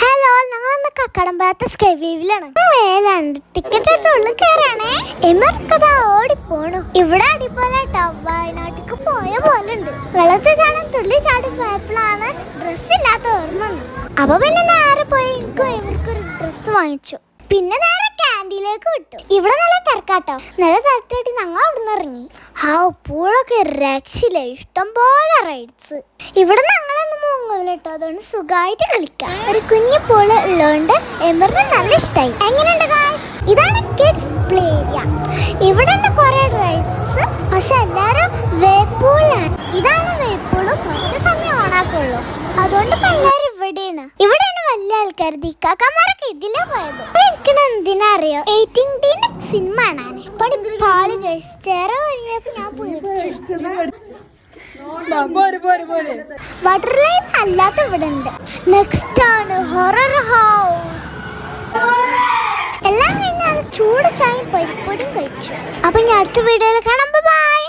Hello ഞങ്ങൾ കക്കടമ്പാത്ത sky വേവിലാണ് വേലാണ്ട് ticket എടുത്ത് ഉള്ളിൽ കയറാണേ എമർക്കതാ ഓടിപ്പോണു ഇവിടെ അടിപോലെ വയനാട്ടിക്ക് പോയ പോലെ ഉണ്ട് വെള്ളത്തിൽ ചാടാൻ തുള്ളി ചാടി പോയപ്പോഴാണ് ഡ്രസ്സ് ഇല്ലാത്ത ഓർമ്മ. അപ്പൊ പിന്നെ നേരെ പോയി എനിക്ക് ഇവർക്കൊരു ഡ്രസ്സ് വാങ്ങിച്ചു. പിന്നെ നേരെ ക്യാന്റീനിലേക്ക് വിട്ടു. ഇവിടെ നല്ല തിരക്കാട്ടോ. നല്ല തിരക്കായിട്ട് ഞങ്ങൾ അവിടുന്ന് ഇറങ്ങി. ആ പൂളൊക്കെ രക്ഷയില്ല? ഇഷ്ടം പോലെ റൈഡ്സ് ഇവിടെ അതുകൊണ്ട് സുഖമായിട്ട് കളിക്കാം. ഒരു കുഞ്ഞു പൂൾ ഉള്ളതുകൊണ്ട് എമറിന് നല്ല ഇഷ്ടമായി എങ്ങനെയുണ്ട്? ഇതാണ് കിഡ്സ് പ്ലേ ഏരിയ ഇവിടെ ഉണ്ട് കുറെ റൈഡ്സ് പക്ഷെ എല്ലാവരും വേപ്പൂളാണ് ഇതാണ് വേപ്പൂൾ. കുറച്ച് സമയം ഓണാക്കുള്ളൂ അതുകൊണ്ട് എല്ലാവരും ഇവിടെയാണ്. ഇവിടെയാണ് വലിയ ആൾക്കാർ ദിക്കാക്കന്മാരൊക്കെ ഇതിലാ പോയത്. എനിക്കണ എന്തിനാ അറിയോ? എയ്റ്റീൻ സിനിമ ആണ്. പാളി ഗൈസ് ചേറ കഴിഞ്ഞപ്പോ ഞാൻ പോയി വാട്ടർ ലൈൻ അല്ലാത്ത ഇവിടെ ഉണ്ട് നെക്സ്റ്റ് ആണ് ഹൊറർ ഹൗസ് എല്ലാം കഴിഞ്ഞാൽ ചൂട് ചായയും പരിപ്പൊടിയും കഴിച്ചു. അപ്പൊ ഞാൻ അടുത്ത വീഡിയോയിൽ കാണാം. ബൈ